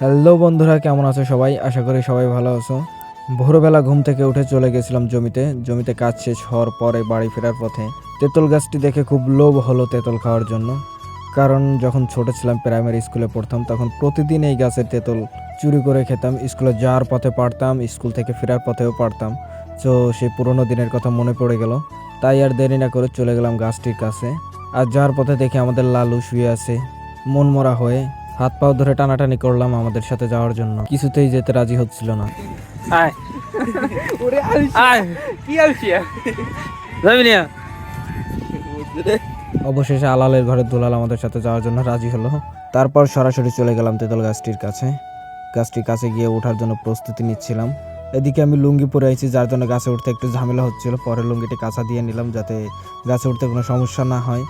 Hello বন্ধুরা, কেমন আছো সবাই? আশা করি সবাই ভালো আছো। ভোরবেলা ঘুম থেকে উঠে চলে গেছিলাম জমিতে। জমিতে কাজ শেষ হওয়ার পরে বাড়ি ফেরার পথে তেঁতুল গাছটি দেখে খুব লোভ হলো তেঁতুল খাওয়ার জন্য। কারণ যখন ছোট ছিলাম প্রাইমারি স্কুলে পড়তাম, তখন প্রতিদিন এই গাছের তেঁতুল চুরি করে খেতাম। স্কুলে যাওয়ার পথে পারতাম, স্কুল থেকে ফেরার পথেও পারতাম। তো সেই পুরোনো দিনের কথা মনে পড়ে গেল। তাই আর দেরি না করে চলে গেলাম গাছটির কাছে। আর যাওয়ার পথে দেখি আমাদের লালু শুয়ে আছে, মনমরা হয়ে হাত পাও ধরে টানাটানি করলাম আমাদের সাথে যাওয়ার জন্য। কিছুতেই যেতে রাজি হচ্ছিল না। আয়। ওরে আয়। কি আলসিয়া যাবি না? অবশেষে আলালের ঘরে দুলাল আমাদের সাথে যাওয়ার জন্য রাজি হলো। তারপর সরাসরি চলে গেলাম তেতল গাছটির কাছে। গাছটির কাছে গিয়ে ওঠার জন্য প্রস্তুতি নিচ্ছিলাম। এদিকে আমি লুঙ্গি পরে আইছি যার জন্য গাছে উঠতে একটু ঝামেলা হচ্ছিল। পরে লুঙ্গিটি কাঁচা দিয়ে নিলাম যাতে গাছে উঠতে কোনো সমস্যা না হয়।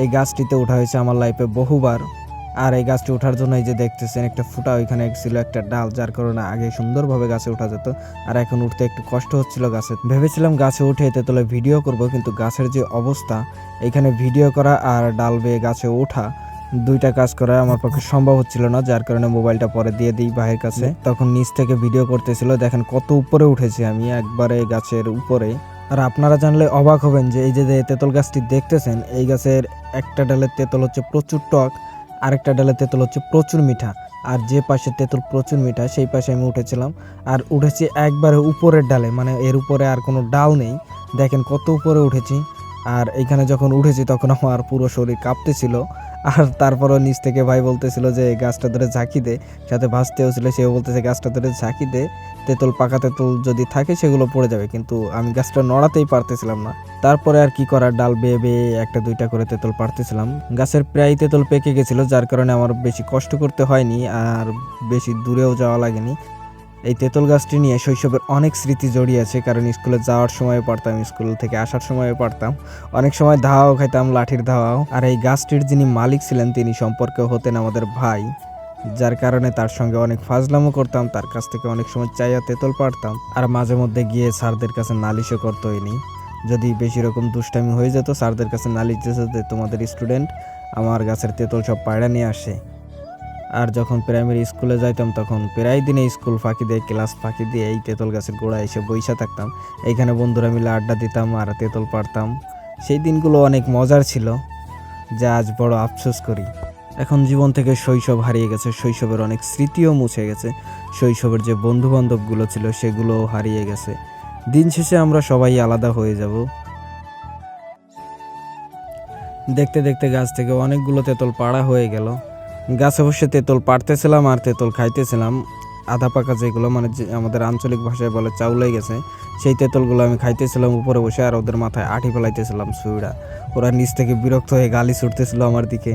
এই গাছটিতে ওঠা হয়েছে আমার লাইফে বহুবার। আর এই গাছটি ওঠার জন্য এই যে দেখতেছেন, একটা ফুটা ওইখানে ছিল, একটা ডাল, যার কারণে আগে সুন্দরভাবে গাছে ওঠা যেত। আর এখন উঠতে একটু কষ্ট হচ্ছিল গাছে। ভেবেছিলাম গাছে উঠে তেতলে ভিডিও করব, কিন্তু গাছের যে অবস্থা, এখানে ভিডিও করা আর ডাল বেয়ে গাছে ওঠা দুইটা কাজ করা আমার পক্ষে সম্ভব হচ্ছিল না, যার কারণে মোবাইলটা পরে দিয়ে দিই ভাইয়ের কাছে। তখন নিচ থেকে ভিডিও করতেছিল, দেখেন কত উপরে উঠেছি আমি একবারে গাছের উপরে। আর আপনারা জানলে অবাক হবেন যে এই যে তেঁতুল গাছটি দেখতেছেন, এই গাছের একটা ডালের তেঁতল হচ্ছে প্রচুর টক আরেকটা ডালে তেঁতুল হচ্ছে প্রচুর মিঠা। আর যে পাশে তেঁতুল প্রচুর মিঠা, সেই পাশে আমি উঠেছিলাম। আর উঠেছি একবারে উপরের ডালে মানে এর উপরে আর কোনো ডাল নেই। দেখেন কত উপরে উঠেছি। আর এখানে যখন উঠেছি, তখন আমার পুরো শরীর কাঁপতেছিল। আর তারপরও নিচ থেকে ভাই বলতেছিল যে গাছটা ধরে ঝাঁকি দে। সাথে ভাসতেও ছিল, সেও বলতেছে, গাছটা ধরে ঝাঁকি দে। তেঁতুল, পাকা তেঁতুল যদি থাকে সেগুলো পড়ে যাবে, কিন্তু আমি গাছটা নড়াতেই পারতেছিলাম না। তারপরে আর কি করার, ডাল বেয়ে বেয়ে একটা দুইটা করে তেঁতুল পারতেছিলাম। গাছের প্রায় তেঁতুল পেকে গেছিল, যার কারণে আমার বেশি কষ্ট করতে হয়নি আর বেশি দূরেও যাওয়া লাগেনি। এই তেঁতুল গাছটি নিয়ে শৈশবের অনেক স্মৃতি জড়িয়ে আছে, কারণ স্কুলে যাওয়ার সময় পারতাম, স্কুল থেকে আসার সময় পারতাম। অনেক সময় ধাওয়াও খাইতাম, লাঠির ধাওয়াও। আর এই গাছটির যিনি মালিক ছিলেন, তিনি সম্পর্কে হতেন আমাদের ভাই। যার কারণে তার সঙ্গে অনেক ফাজলামো করতাম, তার কাছ থেকে অনেক সময় চাইয়া তেঁতুল পারতাম। আর মাঝে মধ্যে গিয়ে স্যারদের কাছে নালিশও করতে হয়নি যদি বেশি রকম দুষ্টামি হয়ে যেত, স্যারদের কাছে নালিশ দিতে যে তোমাদের স্টুডেন্ট আমার গাছের তেঁতুল সব পায়রা নিয়ে আসে। আর যখন প্রাইমারি স্কুলে যাইতাম, তখন প্রায় দিনে স্কুল ফাঁকি দিয়ে, ক্লাস ফাঁকি দিয়ে এই তেঁতুল গাছের গোড়ায় এসে বইসা থাকতাম। এইখানে বন্ধুরা মিলে আড্ডা দিতাম আর তেঁতুল পারতাম। সেই দিনগুলো অনেক মজার ছিল, যা আজ বড় আফসোস করি। এখন জীবন থেকে শৈশব হারিয়ে গেছে, শৈশবের অনেক স্মৃতিও মুছে গেছে, শৈশবের যে বন্ধু বান্ধবগুলো ছিল সেগুলোও হারিয়ে গেছে। দিন শেষে আমরা সবাই আলাদা হয়ে যাব। দেখতে দেখতে গাছ থেকে অনেকগুলো তেঁতল পাড়া হয়ে গেল। গাছে বসে তেঁতল পাড়তেছিলাম আর তেঁতল খাইতেছিলাম। আধা পাকা যেগুলো মানে আমাদের আঞ্চলিক ভাষায় বলে চাউলে গেছে, সেই তেঁতলগুলো আমি খাইতেছিলাম উপরে বসে আর ওদের মাথায় আঠি ফেলাইতেছিলাম সুইড়া। ওরা নিচ থেকে বিরক্ত হয়ে গালি ছুটতেছিল আমার দিকে।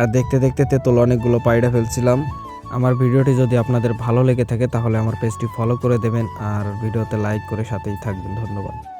আর দেখতে দেখতে তেঁতুল অনেকগুলো পায়রা ফেলছিলাম। আমার ভিডিওটি যদি আপনাদের ভালো লেগে থাকে, তাহলে আমার পেজটি ফলো করে দেবেন আর ভিডিওতে লাইক করে সাথেই থাকবেন। ধন্যবাদ।